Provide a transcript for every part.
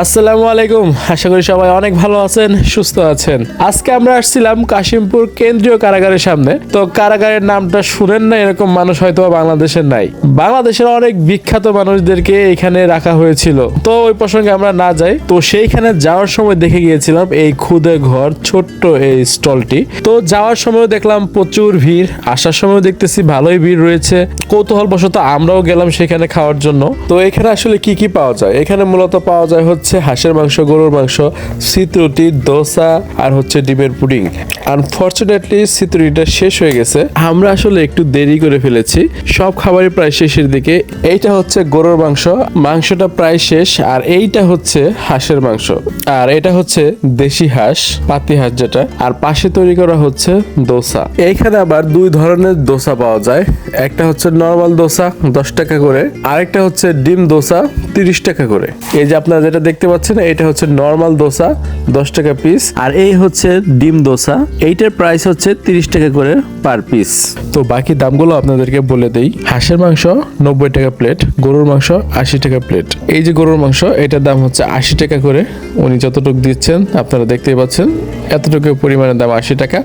আসসালামু আলাইকুম। আশা করি সবাই অনেক ভালো আছেন, সুস্থ আছেন। আজকে আমরা আসছিলাম কাশিমপুর কেন্দ্রীয় কারাগারের সামনে। তো কারাগারের নামটা শুনেন না, এরকম মানুষ হয়তো বাংলাদেশের নাই। বাংলাদেশের অনেক বিখ্যাত মানুষদেরকে এখানে রাখা হয়েছিল। তো ওই প্রসঙ্গে আমরা না যাই। তো সেইখানে যাওয়ার সময় দেখে গিয়েছিলাম এই খুদে ঘর, ছোট্ট এই স্টলটি। তো যাওয়ার সময় দেখলাম প্রচুর ভিড়। আসার সময় দেখতেছি ভালোই ভিড় রয়েছে। কৌতূহল বশত আমরাও গেলাম সেখানে খাওয়ার জন্য। তো এখানে আসলে কি কি পাওয়া যায়? এখানে মূলত পাওয়া যায় হচ্ছে হাঁসের মাংস, গরুর মাংস শীতরুটি দোসা আর হচ্ছে ডিমের পুডিং। আনফর্চুনেটলি শীতরুটিটা শেষ হয়ে গেছে। আমরা আসলে একটু দেরি করে ফেলেছি। সব খাবারই প্রায় শেষের দিকে। এইটা হচ্ছে গরুর মাংস। মাংসটা প্রায় শেষ। আর এইটা হচ্ছে হাঁসের মাংস। আর এটা হচ্ছে দেশি হাঁস, পাতি হাঁস যেটা। আর পাশে তৈরি করা হচ্ছে দোসা। এইখানে আবার দুই ধরনের দোসা পাওয়া যায়। একটা হচ্ছে নর্মাল দোসা, দশ টাকা করে। আরেকটা হচ্ছে ডিম দোসা, তিরিশ টাকা করে। এই যে আপনারা যেটা দেখতে পাচ্ছেন, এটা হচ্ছে নর্মাল দোসা, দশ টাকা পিস আর এই হচ্ছে ডিম দোসা। এইটার প্রাইস হচ্ছে তিরিশ টাকা করে পার পিস তো বাকি দামগুলো আপনাদেরকে বলে দেই। হাঁসের মাংস নব্বই টাকা প্লেট গরুর মাংস আশি টাকা প্লেট এই যে গরুর মাংস, এটার দাম হচ্ছে আশি টাকা করে। উনি যতটুকু দিচ্ছেন, আপনারা দেখতেই পাচ্ছেন, এতটুকু পরিমাণের দাম আশি টাকা।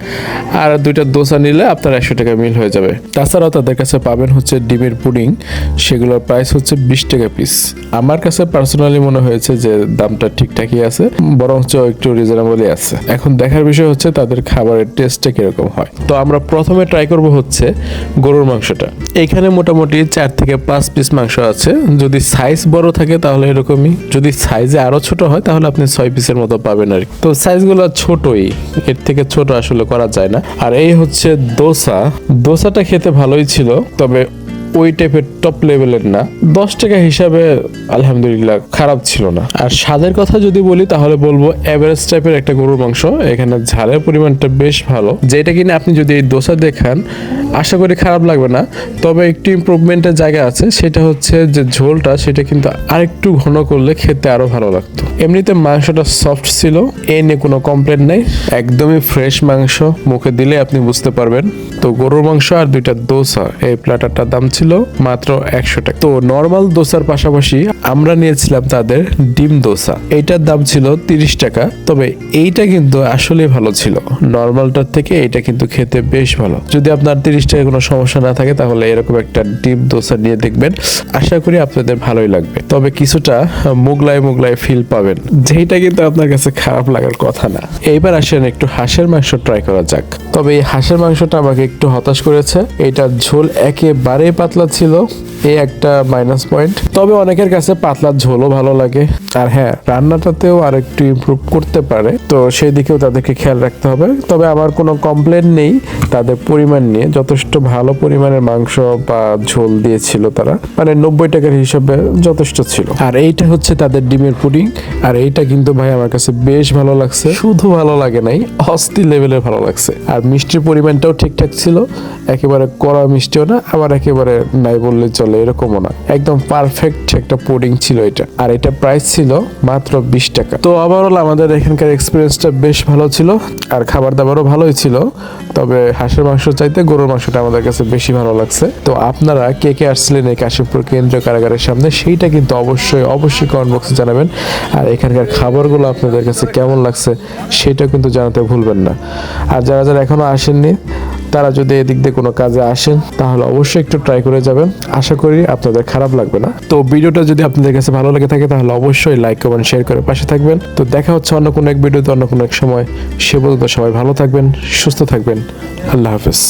আর দুইটা দোসা নিলে আপনার একশো টাকা মিল হয়ে যাবে। তাছাড়াও তাদের কাছে পাবেন হচ্ছে ডিমের পুডিং, সেগুলোর প্রাইস হচ্ছে বিশ টাকা পিস আমার কাছে পার্সোনালি মনে হয়েছে যে দামটা ঠিকঠাকই আছে, বরঞ্চ একটু রিজনেবলই আছে। এখন দেখার বিষয় হচ্ছে তাদের খাবারের টেস্টটা কীরকম হয়। তো আমরা প্রথমে ট্রাই করব হচ্ছে গরুর মাংসটা। এখানে মোটামুটি চার থেকে পাঁচ পিস মাংস আছে। যদি সাইজ বড় থাকে তাহলে এরকমই। যদি সাইজে আরও ছোট হয় তাহলে আপনি ছয় পিসের মতো পাবেন আর। তো সাইজগুলো ছোটই। এর থেকে ছোট আসলে করা যায় না। আর এই হচ্ছে দোসা। দোসাটা খেতে ভালোই ছিল, তবে ওই টাইপের টপ লেভেলের না। দশ টাকা হিসাবে আলহামদুলিল্লাহ খারাপ ছিল না। আর স্বাদের কথা যদি বলি, তাহলে বলব এভারেজ টাইপের একটা গরুর মাংস। এখানে ঝালের পরিমাণটা বেশ ভালো। যেটা কিনা আপনি যদি এই দোসা দেখান আশা করি খারাপ লাগবে না, তবে একটু ইমপ্রুভমেন্টের জায়গা আছে, সেটা হচ্ছে যে ঝোলটা সেটা কিন্তু আরেকটু ঘন করলে খেতে আরও ভালো লাগতো। এমনিতে মাংসটা সফট ছিল, এ নিয়ে কোনো কমপ্লেন নেই। একদমই ফ্রেশ মাংস, মুখে দিলে আপনি বুঝতে পারবেন। তো গরুর মাংস আর দুইটা দোসা, এই প্ল্যাটারটার দাম ছিল মাত্র একশো টাকা। তো নর্মাল দোসার পাশাপাশি আমরা নিয়েছিলাম তাদের ডিম দোসা। এইটার দাম ছিল তিরিশ টাকা, তবে এইটা কিন্তু আসলে ভালো ছিল। নর্মালটার থেকে এইটা কিন্তু খেতে বেশ ভালো। যদি আপনার তিরিশ টাকা কোনো সমস্যা না থাকে, তাহলে এরকম একটা ডিম দোসা নিয়ে দেখবেন। আশা করি আপনাদের ভালোই লাগবে। তবে কিছুটা মুগলাই মুগলাই ফিল পাবেন। যেটা কিন্তু আপনার কাছে খারাপ লাগার কথা না। এইবার আসেন একটু হাঁসের মাংস ট্রাই করা যাক। তবে এই হাঁসের মাংসটা আমাকে একটু হতাশ করেছে। এটার ঝোল একেবারে পাতলা ছিল। এই একটা মাইনাস পয়েন্ট তবে অনেকের কাছে পাতলা ঝোলও ভালো লাগে। আর হ্যাঁ রান্নাটাতেও আর একটু ইমপ্রুভ করতে পারে। তো সেই দিকেও তাদেরকে খেয়াল রাখতে হবে। তবে আমার কোনো কমপ্লেন নেই তাদের পরিমাণ নিয়ে। যথেষ্ট ভালো পরিমাণের মাংস বা ঝোল দিয়েছিল তারা। মানে নব্বই টাকার হিসাবে যথেষ্ট ছিল। আর এইটা হচ্ছে তাদের ডিমের পুডিং। আর এইটা কিন্তু ভাই আমার কাছে বেশ ভালো লাগছে। শুধু ভালো লাগে নাই, অস্থির লেভেলের ভালো লাগছে। আর মিষ্টির পরিমাণটাও ঠিকঠাক ছিল। একেবারে কড়া মিষ্টিও না, আবার একেবারে নাই বললে চলে। এরকমও না। একদম পারফেক্ট একটা পুডিং ছিল এটা। আর এটা প্রাইস ছিল মাত্র বিশ টাকা। তো ওভারঅল আমাদের এখানকার এক্সপিরিয়েন্সটা বেশ ভালো ছিল আর খাবার দাবারও ভালোই ছিল। তবে হাঁসের মাংস চাইতে গরুর মাংসটা আমাদের কাছে বেশি ভালো লাগছে। তো আপনারা কে কে আসছিলেন এই কাশীপুর কেন্দ্রীয় কারাগারের সামনে সেইটা কিন্তু অবশ্যই অবশ্যই কমেন্ট বক্সে জানাবেন। আর এখানকার খাবারগুলো আপনাদের কাছে কেমন লাগছে সেটা কিন্তু জানাতে ভুলবেন না। আর যারা যারা এখনও আসেননি তারা যদি এদিক দিয়ে কোনো কাজে আসেন, তাহলে অবশ্যই একটু ট্রাই করে যাবেন। আশা করি আপনাদের খারাপ লাগবে না। তো ভিডিওটা যদি আপনাদের কাছে ভালো লেগে থাকে, তাহলে অবশ্যই লাইক কমেন্ট শেয়ার করে পাশে থাকবেন। তো দেখা হচ্ছে অন্য কোনো এক ভিডিওতে, অন্য কোনো এক সময়। সে বলতে সবাই ভালো থাকবেন, সুস্থ থাকবেন। আল্লাহ হাফেজ।